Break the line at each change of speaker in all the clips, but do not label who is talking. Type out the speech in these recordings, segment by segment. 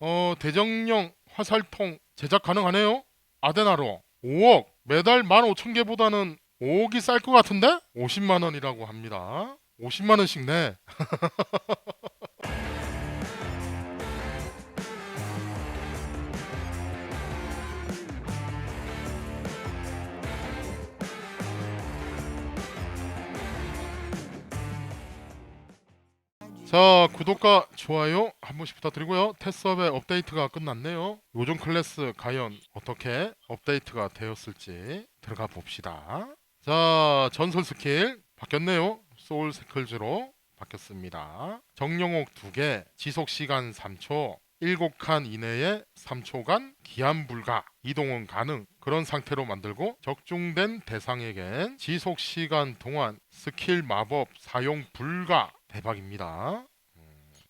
어 대정령 화살통 제작 가능하네요. 아데나로 5억 매달 15,000개보다는 5억이 쌀 것 같은데 50만 원이라고 합니다. 50만 원씩 내. 자 구독과 좋아요 한 번씩 부탁드리고요. 테스업의 업데이트가 끝났네요. 요즘 클래스 과연 어떻게 업데이트가 되었을지 들어가 봅시다. 자 전설 스킬 바뀌었네요. 소울 세클즈로 바뀌었습니다. 정령옥 2개 지속시간 3초 7칸 이내에 3초간 기한 불가 이동은 가능. 그런 상태로 만들고 적중된 대상에겐 지속 시간 동안 스킬 마법 사용 불가 대박입니다.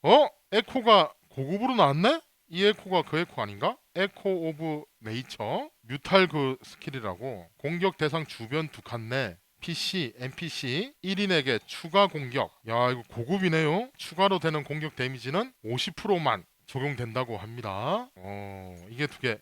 음. 어? 에코가 고급으로 나왔네? 이 에코가 그 에코 아닌가? 에코 오브 네이처 뮤탈 그 스킬이라고 공격 대상 주변 두 칸 내 PC, NPC 1인에게 추가 공격. 야, 이거 고급이네요. 추가로 되는 공격 데미지는 50%만 적용된다고 합니다. 어, 이게 두 개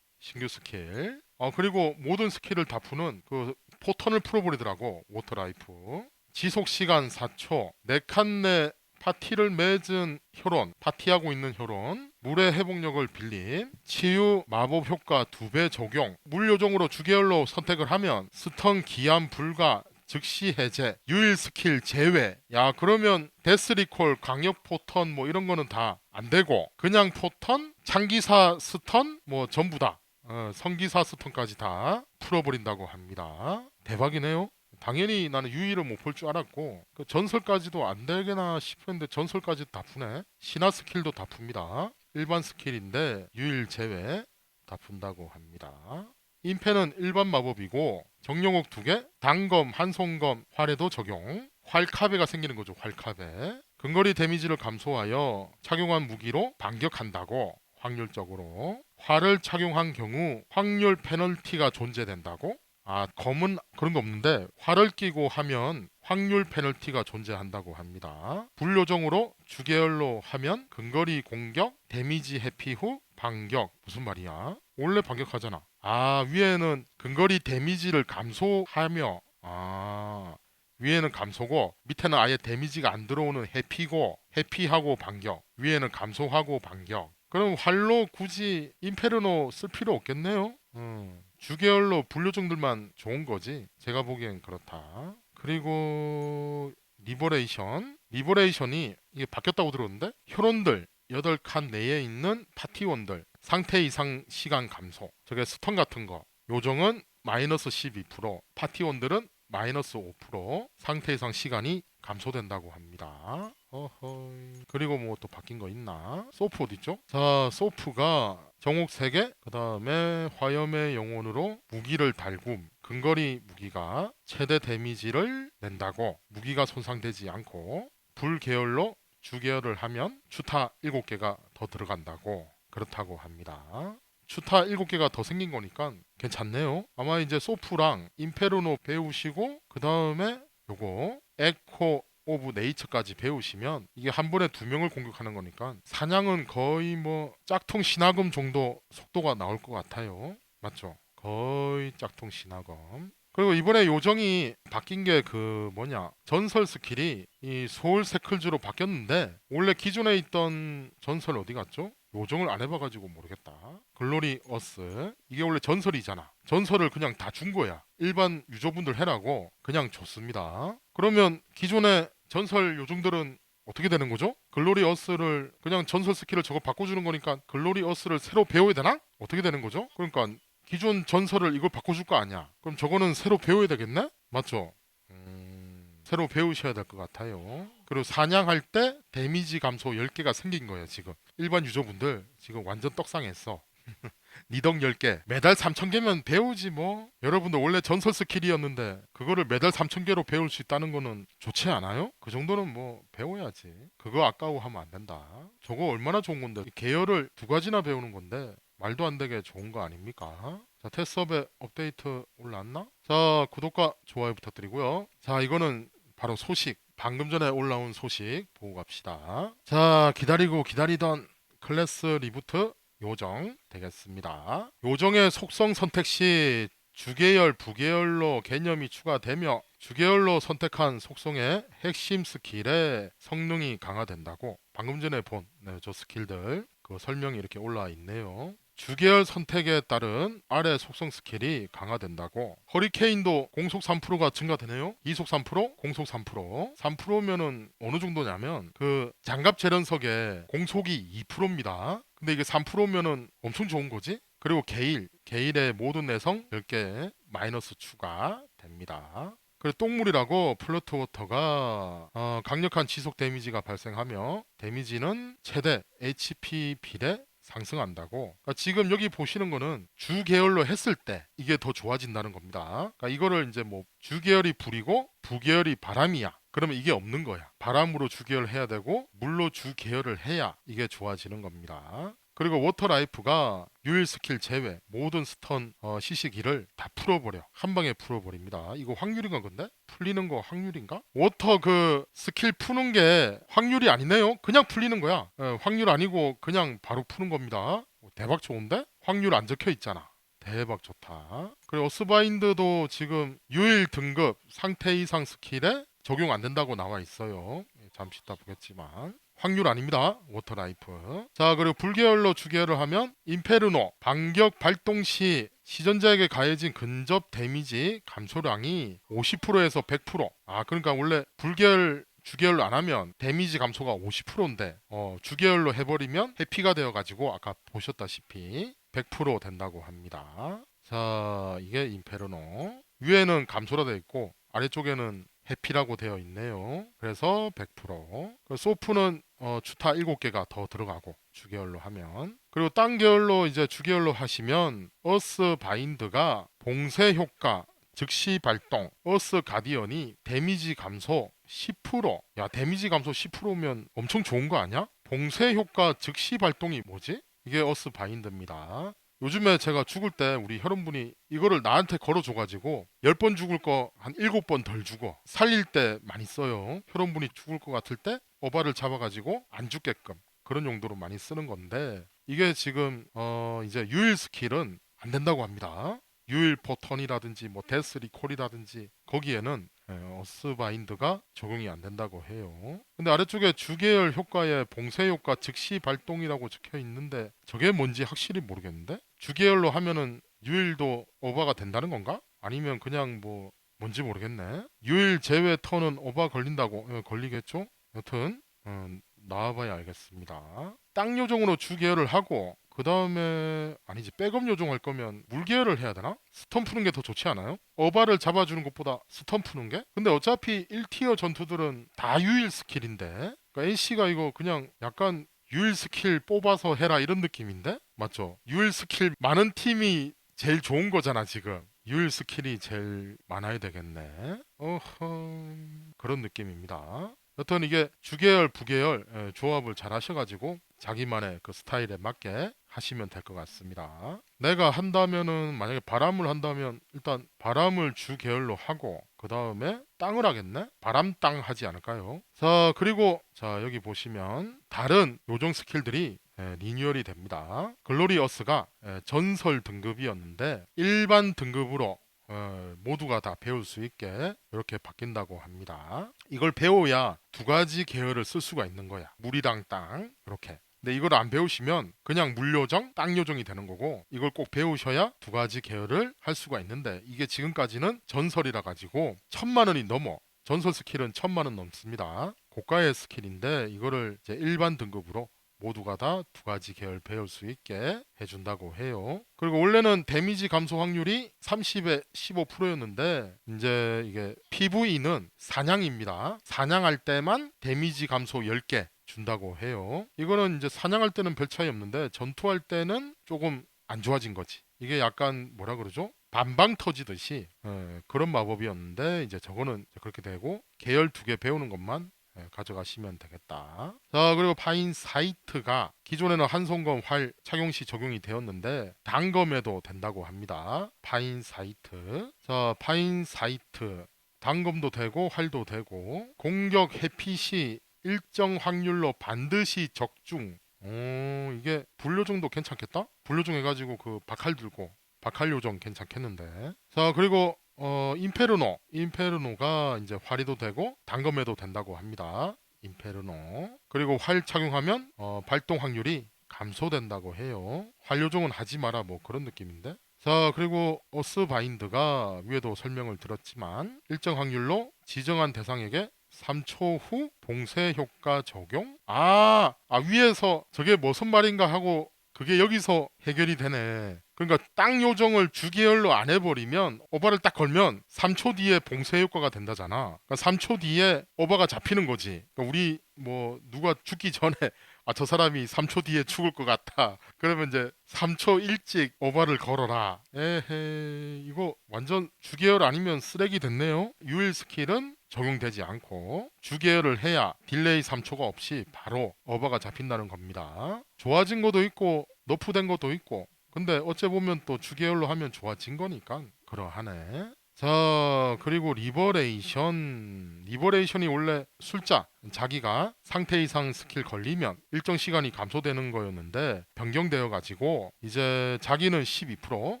신규 스킬. 어, 그리고 모든 스킬을 다 푸는 그 포턴을 풀어버리더라고. 워터라이프. 지속 시간 4초. 4칸 내 파티를 맺은 혈원, 파티하고 있는 혈원, 물의 회복력을 빌림, 치유 마법 효과 2배 적용, 물 요정으로 주계열로 선택을 하면 스턴 기한 불가, 즉시 해제, 유일 스킬 제외. 야, 그러면 데스리콜, 강력 포턴 뭐 이런 거는 다 안 되고 그냥 포턴, 창기사 스턴 뭐 전부 다 어, 성기사 스턴까지 다 풀어버린다고 합니다. 대박이네요. 당연히 나는 유일을 못볼 줄 알았고 그 전설까지도 안 되겠나 싶었는데 전설까지 다 푸네. 신화 스킬도 다 풉니다. 일반 스킬인데 유일 제외 다 푼다고 합니다. 임패는 일반 마법이고 정령옥 두 개, 단검, 한송검, 활에도 적용. 활카베가 생기는 거죠. 활카베. 근거리 데미지를 감소하여 착용한 무기로 반격한다고 확률적으로 활을 착용한 경우 확률 페널티가 존재된다고 아 검은 그런 거 없는데 활을 끼고 하면 확률 페널티가 존재한다고 합니다. 불요정으로 주계열로 하면 근거리 공격 데미지 회피 후 반격 무슨 말이야? 원래 반격하잖아. 아 위에는 근거리 데미지를 감소하며 아 위에는 감소고 밑에는 아예 데미지가 안 들어오는 해피고 해피하고 반격 위에는 감소하고 반격 그럼 활로 굳이 임페르노 쓸 필요 없겠네요 음, 주계열로 분류종들만 좋은 거지. 제가 보기엔 그렇다. 그리고 리버레이션. 리버레이션이 이게 바뀌었다고 들었는데? 혈원들 8칸 내에 있는 파티원들 상태 이상 시간 감소. 저게 스턴 같은 거. 요정은 마이너스 12% 파티원들은 마이너스 5% 상태 이상 시간이 감소된다고 합니다. 어허이. 그리고 뭐 또 바뀐 거 있나? 소프 어디 있죠? 자, 소프가 정옥 3개, 그 다음에 화염의 영혼으로 무기를 달굼. 근거리 무기가 최대 데미지를 낸다고 무기가 손상되지 않고 불 계열로 주 계열을 하면 추타 7개가 더 들어간다고 그렇다고 합니다. 추타 7개가 더 생긴 거니까 괜찮네요. 아마 이제 소프랑 임페르노 배우시고 그 다음에 요거 에코 오브 네이처까지 배우시면 이게 한 번에 두 명을 공격하는 거니까 사냥은 거의 뭐 짝퉁 신화금 정도 속도가 나올 것 같아요. 맞죠? 거의 짝퉁 신화금. 그리고 이번에 요정이 바뀐 게 그 뭐냐 전설 스킬이 이 소울 세클즈로 바뀌었는데 원래 기존에 있던 전설 어디 갔죠? 요정을 안 해봐가지고 모르겠다. 글로리 어스 이게 원래 전설이잖아. 전설을 그냥 다 준 거야. 일반 유저분들 해라고 그냥 줬습니다. 그러면 기존의 전설 요정들은 어떻게 되는 거죠? 글로리 어스를 그냥 전설 스킬을 저거 바꿔주는 거니까 글로리 어스를 새로 배워야 되나? 어떻게 되는 거죠? 그러니까 기존 전설을 이걸 바꿔줄 거 아니야. 그럼 저거는 새로 배워야 되겠네? 맞죠? 음, 새로 배우셔야 될 것 같아요. 그리고 사냥할 때 데미지 감소 10개가 생긴 거예요, 지금. 일반 유저분들 지금 완전 떡상했어. 니덕 10개. 매달 3,000개면 배우지 뭐. 여러분들 원래 전설 스킬이었는데 그거를 매달 3,000개로 배울 수 있다는 거는 좋지 않아요? 그 정도는 뭐 배워야지. 그거 아까워하면 안 된다. 저거 얼마나 좋은 건데. 계열을 두 가지나 배우는 건데 말도 안 되게 좋은 거 아닙니까? 자, 테스업에 업데이트 올랐나? 자, 구독과 좋아요 부탁드리고요. 자, 이거는 바로 소식. 방금 전에 올라온 소식 보고 갑시다. 자, 기다리고 기다리던 클래스 리부트 요정 되겠습니다. 요정의 속성 선택 시 주계열, 부계열로 개념이 추가되며 주계열로 선택한 속성의 핵심 스킬의 성능이 강화된다고 방금 전에 본저 스킬들 그 설명이 이렇게 올라와 있네요. 주계열 선택에 따른 아래 속성 스킬이 강화된다고. 허리케인도 공속 3%가 증가되네요. 이속 3% 공속 3% 3%면은 어느 정도냐면 그 장갑 재련석에 공속이 2%입니다. 근데 이게 3%면은 엄청 좋은 거지? 그리고 게일 게일의 모든 내성 10개 마이너스 추가됩니다. 그리고 똥물이라고 플루트 워터가 어, 강력한 지속 데미지가 발생하며 데미지는 최대 HP 비례 상승한다고. 그러니까 지금 여기 보시는 거는 주 계열로 했을 때 이게 더 좋아진다는 겁니다. 그러니까 이거를 이제 뭐 주 계열이 불이고 부 계열이 바람이야. 그러면 이게 없는 거야. 바람으로 주 계열 해야 되고 물로 주 계열을 해야 이게 좋아지는 겁니다. 그리고 워터 라이프가 유일 스킬 제외 모든 스턴 어, 시시기를 다 풀어버려 한 방에 풀어버립니다. 이거 확률인가 근데 풀리는 거 확률인가? 워터 그 스킬 푸는 게 확률이 아니네요. 그냥 풀리는 거야. 예, 확률 아니고 그냥 바로 푸는 겁니다. 오, 대박 좋은데? 확률 안 적혀 있잖아. 대박 좋다. 그리고 어스바인드도 지금 유일 등급 상태 이상 스킬에 적용 안 된다고 나와 있어요. 예, 잠시 이따 보겠지만. 확률 아닙니다. 워터라이프. 자, 그리고 불계열로 주계열을 하면 인페르노 반격 발동 시 시전자에게 가해진 근접 데미지 감소량이 50%에서 100%. 아, 그러니까 원래 불계열 주계열로 안 하면 데미지 감소가 50%인데 어, 주계열로 해버리면 해피가 되어가지고 아까 보셨다시피 100% 된다고 합니다. 자, 이게 인페르노. 위에는 감소라 되어 있고 아래쪽에는 해피라고 되어 있네요. 그래서 100%. 그 소프는 어, 주타 7개가 더 들어가고 주계열로 하면 그리고 딴 계열로 이제 주계열로 하시면 어스 바인드가 봉쇄 효과 즉시 발동 어스 가디언이 데미지 감소 10%. 야 데미지 감소 10%면 엄청 좋은 거 아니야? 봉쇄 효과 즉시 발동이 뭐지? 이게 어스 바인드입니다. 요즘에 제가 죽을 때 우리 혈원분이 이거를 나한테 걸어줘가지고 10번 죽을 거 한 7번 덜 죽어. 살릴 때 많이 써요. 혈원분이 죽을 것 같을 때 어바를 잡아가지고 안 죽게끔 그런 용도로 많이 쓰는 건데 이게 지금 어 이제 유일 스킬은 안 된다고 합니다. 유일 포턴이라든지 뭐 데스 리콜이라든지 거기에는 예, 어스 바인드가 적용이 안 된다고 해요. 근데 아래쪽에 주계열 효과의 봉쇄 효과 즉시 발동이라고 적혀 있는데 저게 뭔지 확실히 모르겠는데 주계열로 하면은 유일도 오버가 된다는 건가? 아니면 그냥 뭐 뭔지 모르겠네. 유일 제외 턴은 오버 걸린다고 예, 걸리겠죠? 여튼 음, 나와봐야 알겠습니다. 땅 요정으로 주계열을 하고 그 다음에 아니지 백업 요정 할 거면 물 계열을 해야 되나? 스턴 푸는 게 더 좋지 않아요? 어바를 잡아주는 것보다 스턴 푸는 게? 근데 어차피 1티어 전투들은 다 유일 스킬인데 그러니까 NC가 이거 그냥 약간 유일 스킬 뽑아서 해라 이런 느낌인데? 맞죠? 유일 스킬 많은 팀이 제일 좋은 거잖아 지금 유일 스킬이 제일 많아야 되겠네 어허 그런 느낌입니다 여튼 이게 주계열 부계열 예, 조합을 잘 하셔가지고 자기만의 그 스타일에 맞게 하시면 될 것 같습니다. 내가 한다면은 만약에 바람을 한다면 일단 바람을 주 계열로 하고 그 다음에 땅을 하겠네? 바람 땅 하지 않을까요? 자 그리고 자 여기 보시면 다른 요정 스킬들이 예, 리뉴얼이 됩니다. 글로리어스가 예, 전설 등급이었는데 일반 등급으로 어, 모두가 다 배울 수 있게 이렇게 바뀐다고 합니다. 이걸 배워야 두 가지 계열을 쓸 수가 있는 거야. 물이랑 땅 이렇게. 근데 이걸 안 배우시면 그냥 물요정, 땅요정이 되는 거고 이걸 꼭 배우셔야 두 가지 계열을 할 수가 있는데 이게 지금까지는 전설이라 가지고 천만 원이 넘어 전설 스킬은 천만 원 넘습니다. 고가의 스킬인데 이거를 이제 일반 등급으로 모두가 다 두 가지 계열 배울 수 있게 해준다고 해요. 그리고 원래는 데미지 감소 확률이 30에 15%였는데 이제 이게 PV는 사냥입니다. 사냥할 때만 데미지 감소 10개 준다고 해요. 이거는 이제 사냥할 때는 별 차이 없는데 전투할 때는 조금 안 좋아진 거지. 이게 약간 뭐라 그러죠? 반방 터지듯이 예, 그런 마법이었는데 이제 저거는 그렇게 되고 계열 두 개 배우는 것만 예, 가져가시면 되겠다. 자 그리고 파인 사이트가 기존에는 한손검 활 착용 시 적용이 되었는데 단검에도 된다고 합니다. 파인 사이트. 자 파인 사이트 단검도 되고 활도 되고 공격 해피 시 일정 확률로 반드시 적중 어 이게 불요정도 괜찮겠다? 불요정 해가지고 그 박할 들고 박할 요정 괜찮겠는데. 자 그리고 어 임페르노 임페르노가 이제 활이도 되고 단검에도 된다고 합니다. 임페르노 그리고 활 착용하면 어, 발동 확률이 감소된다고 해요. 활 요정은 하지 마라 뭐 그런 느낌인데. 자 그리고 어스 바인드가 위에도 설명을 들었지만 일정 확률로 지정한 대상에게 3초 후 봉쇄 효과 적용? 아, 아 위에서 저게 무슨 말인가 하고 그게 여기서 해결이 되네. 그러니까 땅 요정을 주계열로 안 해버리면 오바를 딱 걸면 3초 뒤에 봉쇄 효과가 된다잖아. 그러니까 3초 뒤에 오바가 잡히는 거지. 그러니까 우리 뭐 누가 죽기 전에 아 저 사람이 3초 뒤에 죽을 것 같다. 그러면 이제 3초 일찍 오바를 걸어라. 에헤 이거 완전 주계열 아니면 쓰레기 됐네요. 유일 스킬은 적용되지 않고 주계열을 해야 딜레이 3초가 없이 바로 오버가 잡힌다는 겁니다. 좋아진 것도 있고 너프된 것도 있고 근데 어째 보면 또 주계열로 하면 좋아진 거니까 그러하네. 자 그리고 리버레이션 리버레이션이 원래 sul자 자기가 상태 이상 스킬 걸리면 일정 시간이 감소되는 거였는데 변경되어 가지고 이제 자기는 12%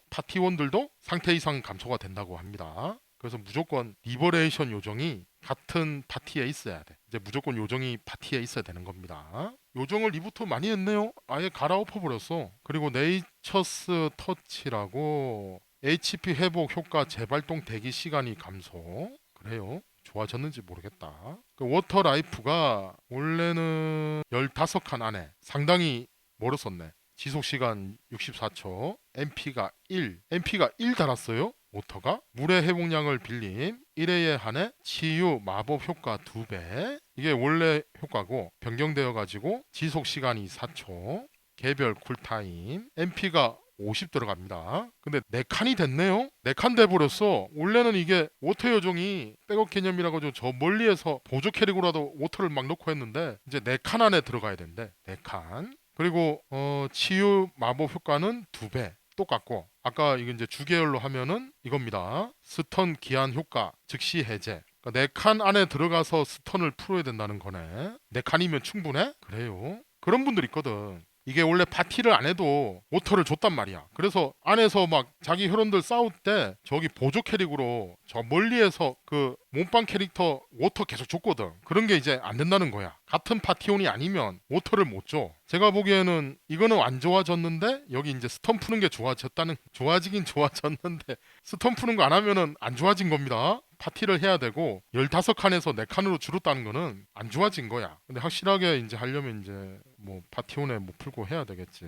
파티원들도 상태 이상 감소가 된다고 합니다. 그래서 무조건 리버레이션 요정이 같은 파티에 있어야 돼. 이제 무조건 요정이 파티에 있어야 되는 겁니다. 요정을 리부트 많이 했네요. 아예 갈아엎어 버렸어. 그리고 네이처스 터치라고 HP 회복 효과 재발동 대기 시간이 감소. 그래요. 좋아졌는지 모르겠다. 그 워터 라이프가 원래는 15칸 안에 상당히 멀었었네. 지속 시간 64초, MP가 1, MP가 1 달았어요. 모터가 물의 회복량을 빌림 1회에 한해 치유 마법 효과 2배 이게 원래 효과고 변경되어 가지고 지속 시간이 4초 개별 쿨타임 MP가 50 들어갑니다. 근데 4칸이 됐네요. 4칸 돼버렸어. 원래는 이게 워터 요정이 백업 개념이라고 저- 저 멀리에서 보조 캐릭으로라도 워터를 막 넣고 했는데 이제 4칸 안에 들어가야 된대. 4칸. 그리고 어, 치유 마법 효과는 2배. 똑같고 아까 이게 이제 주계열로 하면은 이겁니다. 스턴 기한 효과 즉시 해제. 그러니까 네칸 안에 들어가서 스턴을 풀어야 된다는 거네. 네 칸이면 충분해? 그래요. 그런 분들 있거든. 이게 원래 파티를 안 해도 워터를 줬단 말이야. 그래서 안에서 막 자기 혈원들 싸울 때 저기 보조 캐릭으로 저 멀리에서 그 몸빵 캐릭터 워터 계속 줬거든. 그런 게 이제 안 된다는 거야. 같은 파티온이 아니면 워터를 못 줘. 제가 보기에는 이거는 안 좋아졌는데 여기 이제 스턴 푸는 게 좋아졌다는 좋아지긴 좋아졌는데 스턴 푸는 거 안 하면은 안 좋아진 겁니다. 파티를 해야 되고 15칸에서 4칸으로 줄었다는 거는 안 좋아진 거야. 근데 확실하게 이제 하려면 이제 뭐 파티온에 못 풀고 해야 되겠지.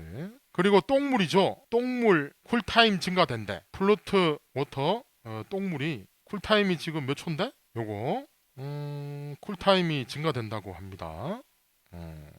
그리고 똥물이죠. 똥물 쿨타임 증가된대. 플루트 워터 어, 똥물이 쿨타임이 지금 몇 초인데? 요거 음, 쿨타임이 증가된다고 합니다. 어,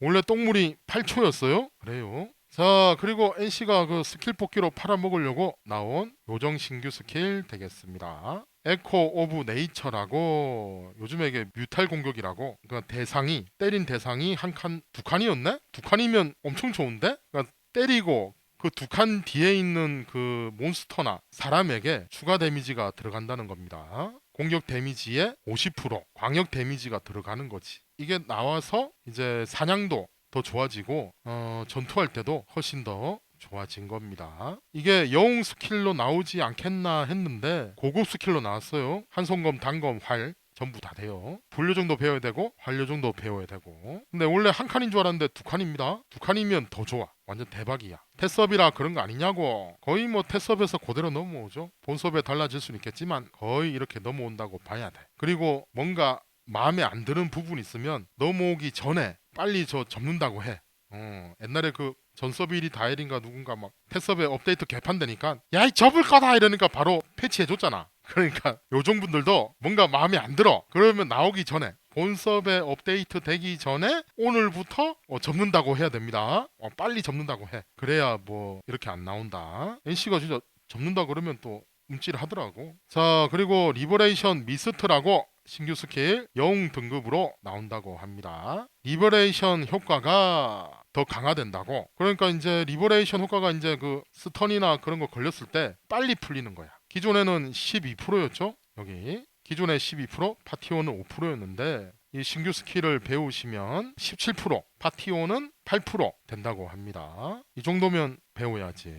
원래 똥물이 8초였어요. 그래요. 자 그리고 NC가 그 스킬 뽑기로 팔아먹으려고 나온 요정 신규 스킬 되겠습니다. 에코 오브 네이처라고 요즘에 이게 뮤탈 공격이라고 그러니까 대상이 때린 대상이 한 칸 두 칸이었네? 두 칸이면 엄청 좋은데? 그러니까 때리고 그 두 칸 뒤에 있는 그 몬스터나 사람에게 추가 데미지가 들어간다는 겁니다. 공격 데미지의 50% 광역 데미지가 들어가는 거지. 이게 나와서 이제 사냥도 더 좋아지고 어, 전투할 때도 훨씬 더 좋아진 겁니다. 이게 영웅 스킬로 나오지 않겠나 했는데 고급 스킬로 나왔어요. 한손검, 단검, 활 전부 다 돼요. 불요정도 배워야 되고 활요정도 배워야 되고. 근데 원래 한 칸인 줄 알았는데 두 칸입니다. 두 칸이면 더 좋아. 완전 대박이야. 테스업이라 그런 거 아니냐고. 거의 뭐 테스업에서 그대로 넘어오죠. 본섭에 달라질 수는 있겠지만 거의 이렇게 넘어온다고 봐야 돼. 그리고 뭔가 마음에 안 드는 부분 있으면 넘어오기 전에 빨리 저 접는다고 해. 어, 옛날에 그 전서비리 다일인가 누군가 막 테스업에 업데이트 개판되니까 야이 접을 거다 이러니까 바로 패치해줬잖아. 그러니까 요정분들도 뭔가 마음에 안 들어. 그러면 나오기 전에 본섭에 업데이트 되기 전에 오늘부터 어, 접는다고 해야 됩니다. 어, 빨리 접는다고 해. 그래야 뭐 이렇게 안 나온다. NC가 진짜 접는다 그러면 또 움찔 하더라고. 자 그리고 리버레이션 미스트라고 신규 스킬 영웅 등급으로 나온다고 합니다. 리버레이션 효과가 더 강화된다고. 그러니까 이제 리버레이션 효과가 이제 그 스턴이나 그런 거 걸렸을 때 빨리 풀리는 거야. 기존에는 12%였죠. 여기 기존에 12% 파티원은 5%였는데 이 신규 스킬을 배우시면 17% 파티오는 8% 된다고 합니다. 이 정도면 배워야지.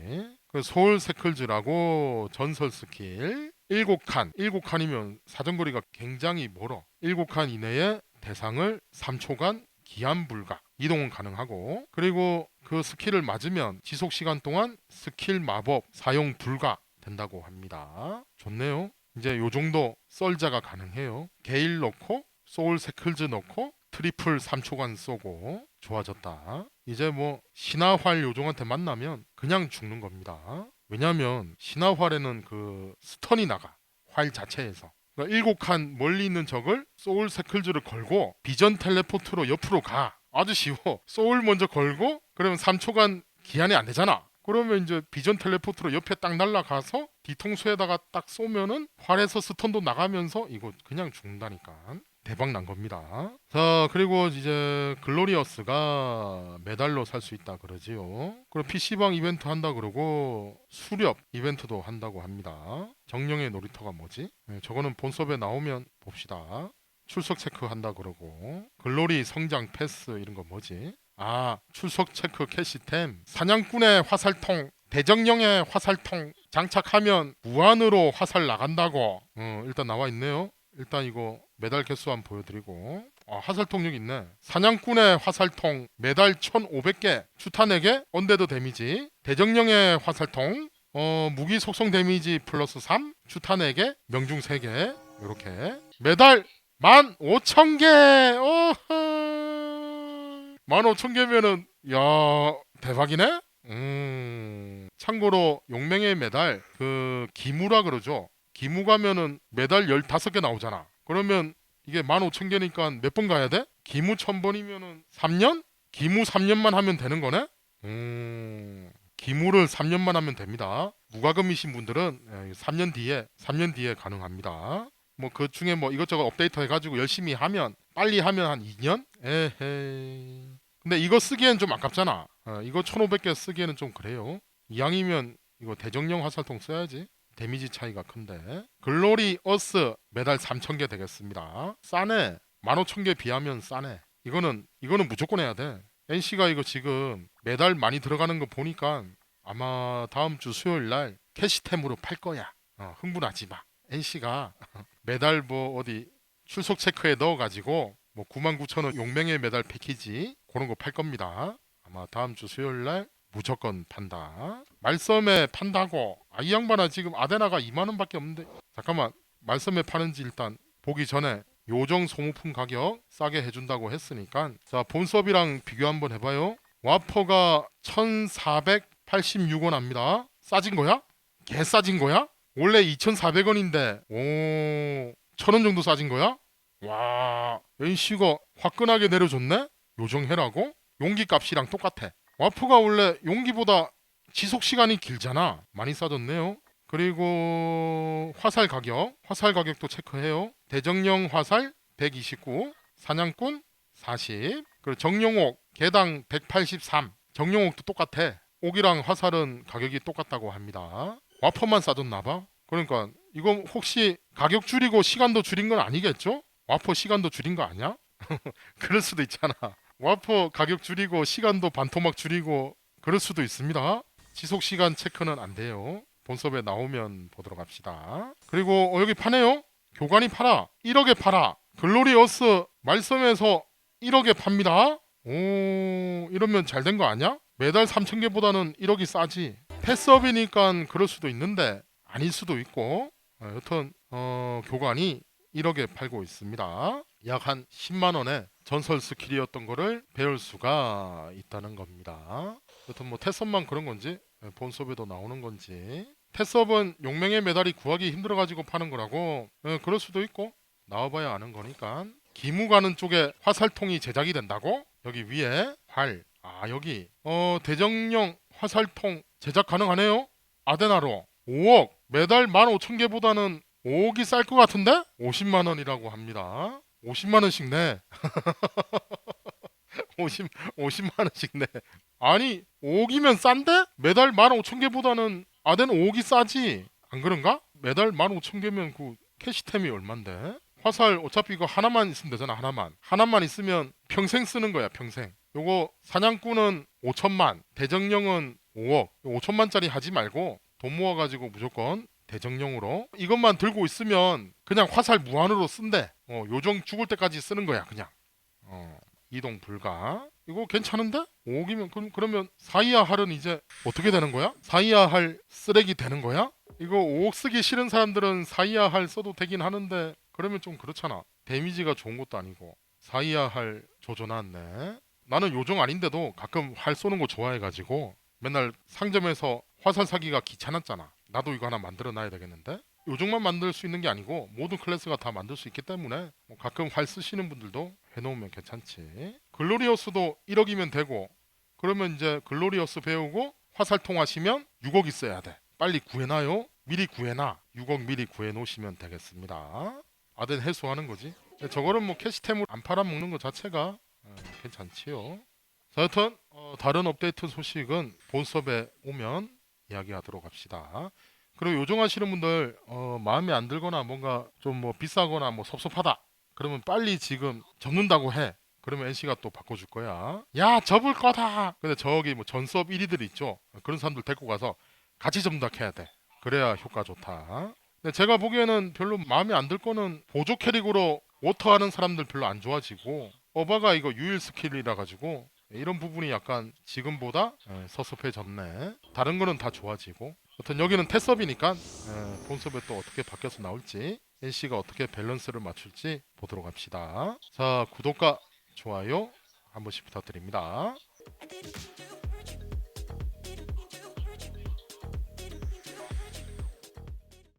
그 소울 세클즈라고 전설 스킬 7칸, 7칸이면 사정거리가 굉장히 멀어. 7칸 이내에 대상을 3초간 기한 불가 이동은 가능하고 그리고 그 스킬을 맞으면 지속 시간 동안 스킬 마법 사용 불가 된다고 합니다. 좋네요. 이제 요 정도 썰자가 가능해요. 게일 넣고 소울 세클즈 넣고 트리플 3초간 쏘고 좋아졌다. 이제 뭐 신화활 요정한테 만나면 그냥 죽는 겁니다. 왜냐면 신화활에는 그 스턴이 나가 활 자체에서. 그러니까 일곱 칸 멀리 있는 적을 소울 세클즈를 걸고 비전 텔레포트로 옆으로 가. 아주 쉬워. 소울 먼저 걸고 그러면 3초간 기한이 안 되잖아. 그러면 이제 비전 텔레포트로 옆에 딱 날라가서 뒤통수에다가 딱 쏘면은 활에서 스턴도 나가면서 이거 그냥 죽는다니까 대박 난 겁니다. 자 그리고 이제 글로리어스가 메달로 살 수 있다 그러지요. 그리고 PC방 이벤트 한다 그러고 수렵 이벤트도 한다고 합니다. 정령의 놀이터가 뭐지? 네, 저거는 본섭에 나오면 봅시다. 출석 체크 한다 그러고 글로리 성장 패스 이런 거 뭐지? 아 출석 체크 캐시템 사냥꾼의 화살통 대정령의 화살통 장착하면 무한으로 화살 나간다고 어, 일단 나와 있네요 일단 이거 메달 개수 한번 보여드리고. 아, 화살통 여기 있네. 사냥꾼의 화살통 메달 1500개. 추탄에게 언데드 데미지. 대정령의 화살통 어, 무기 속성 데미지 플러스 3 추탄에게 명중 3개. 이렇게. 메달 15,000개. 오호 15,000개면은 야 대박이네? 음. 참고로 용맹의 메달 그 기무라 그러죠. 기무 가면은 메달 15개 나오잖아 그러면 이게 15,000개니까 몇 번 가야 돼? 기무 1000번이면은 3년? 기무 3년만 하면 되는 거네? 음 기무를 3년만 하면 됩니다 무과금이신 분들은 예, 3년 뒤에 3년 뒤에 가능합니다 뭐 그 중에 뭐 이것저것 업데이트 해가지고 열심히 하면 빨리 하면 한 2년? 에헤이. 근데 이거 쓰기엔 좀 아깝잖아. 어, 이거 1500개 쓰기에는 좀 그래요. 이왕이면 이거 대정령 화살통 써야지. 데미지 차이가 큰데. 글로리 어스 메달 3000개 되겠습니다. 싸네. 15000개 비하면 싸네. 이거는 이거는 무조건 해야 돼. NC가 이거 지금 메달 많이 들어가는 거 보니까 아마 다음 주 수요일 날 캐시템으로 팔 거야. 어, 흥분하지 마. NC가 메달 뭐 어디 출석 체크에 넣어가지고 뭐 99,000원 용맹의 메달 패키지 그런 거 팔 겁니다. 아마 다음 주 수요일 날 무조건 판다. 말썸에 판다고. 아, 이 양반아 지금 아데나가 2만 원밖에 없는데. 잠깐만. 말썸에 파는지 일단 보기 전에 요정 소모품 가격 싸게 해준다고 했으니까 자 본섭이랑 비교 한번 해봐요. 와퍼가 1,486원 합니다. 싸진 거야? 개 싸진 거야? 원래 2,400원인데 오 1,000원 정도 싸진 거야? 와 NC가 화끈하게 내려줬네? 요정해라고? 용기 값이랑 똑같아. 와프가 원래 용기보다 지속 시간이 길잖아. 많이 싸졌네요. 그리고 화살 가격, 화살 가격도 체크해요. 대정령 화살 129, 사냥꾼 40, 그리고 정령옥 개당 183. 정령옥도 똑같아. 옥이랑 화살은 가격이 똑같다고 합니다. 와퍼만 싸졌나 봐. 그러니까 이거 혹시 가격 줄이고 시간도 줄인 건 아니겠죠? 와퍼 시간도 줄인 거 아니야? 그럴 수도 있잖아. 와퍼 가격 줄이고 시간도 반토막 줄이고 그럴 수도 있습니다. 지속 시간 체크는 안 돼요. 본섭에 나오면 보도록 합시다. 그리고 어, 여기 파네요. 교관이 팔아. 1억에 팔아. 글로리어스 말씀에서 1억에 팝니다. 오 이러면 잘 된 거 아니야? 매달 3천 개보다는 1억이 싸지. 패스업이니까 그럴 수도 있는데 아닐 수도 있고. 어, 여튼 어, 교관이 1억에 팔고 있습니다. 약 한 10만 원에 전설 스킬이었던 거를 배울 수가 있다는 겁니다. 여튼 뭐 태섭만 그런 건지 본섭에도 나오는 건지. 태섭은 용맹의 메달이 구하기 힘들어가지고 파는 거라고 예, 그럴 수도 있고 나와봐야 아는 거니까. 기무 가는 쪽에 화살통이 제작이 된다고? 여기 위에 활. 아 여기. 어 대정령 화살통 제작 가능하네요. 아데나로 5억. 메달 15,000개보다는 5억이 쌀 것 같은데? 50만 원이라고 합니다 50만 원씩 내 50, 50만 원씩 내 아니 5억이면 싼데? 매달 15,000개보다는 아덴 5억이 싸지 안 그런가? 매달 15,000개면 그 캐시템이 얼만데? 화살 어차피 이거 하나만 있으면 되잖아 하나만 하나만 있으면 평생 쓰는 거야 평생 요거 사냥꾼은 5천만 대정령은 5억 5천만짜리 하지 말고 돈 모아가지고 무조건 대정령으로 이것만 들고 있으면 그냥 화살 무한으로 쓴대 어 요정 죽을 때까지 쓰는 거야 그냥 어 이동 불가 이거 괜찮은데? 5억이면 그럼 그러면 사이야 할은 이제 어떻게 되는 거야? 사이야 할 쓰레기 되는 거야? 이거 5억 쓰기 싫은 사람들은 사이야 할 써도 되긴 하는데 그러면 좀 그렇잖아. 데미지가 좋은 것도 아니고 사이야 할 조져놨네. 나는 요정 아닌데도 가끔 활 쏘는 거 좋아해가지고 맨날 상점에서 화살 사기가 귀찮았잖아. 나도 이거 하나 만들어 놔야 되겠는데? 요정만 만들 수 있는 게 아니고 모든 클래스가 다 만들 수 있기 때문에 뭐 가끔 활 쓰시는 분들도 해놓으면 괜찮지. 글로리어스도 1억이면 되고 그러면 이제 글로리어스 배우고 화살통 하시면 6억 있어야 돼. 빨리 구해놔요. 미리 구해놔. 6억 미리 구해놓으시면 되겠습니다. 아덴 해소하는 거지. 근데 저거는 뭐 캐시템을 안 팔아먹는 것 자체가 어, 괜찮지요. 자, 여튼 어, 다른 업데이트 소식은 본섭에 오면 이야기하도록 합시다. 그리고 요정하시는 분들 어, 마음에 안 들거나 뭔가 좀 뭐 비싸거나 뭐 섭섭하다. 그러면 빨리 지금 접는다고 해. 그러면 NC가 또 바꿔줄 거야. 야 접을 거다. 근데 저기 뭐 전수업 1위들 있죠. 그런 사람들 데리고 가서 같이 접는다 해야 돼. 그래야 효과 좋다. 근데 제가 보기에는 별로 마음에 안 들 거는 보조 캐릭으로 워터 하는 사람들 별로 안 좋아지고 어바가 이거 유일 스킬이라 가지고 이런 부분이 약간 지금보다 에, 섭섭해졌네. 다른 거는 다 좋아지고. 여튼 여기는 테스업이니까 에, 본섭에 또 어떻게 바뀌어서 나올지 NC가 어떻게 밸런스를 맞출지 보도록 합시다. 자 구독과 좋아요 한 번씩 부탁드립니다.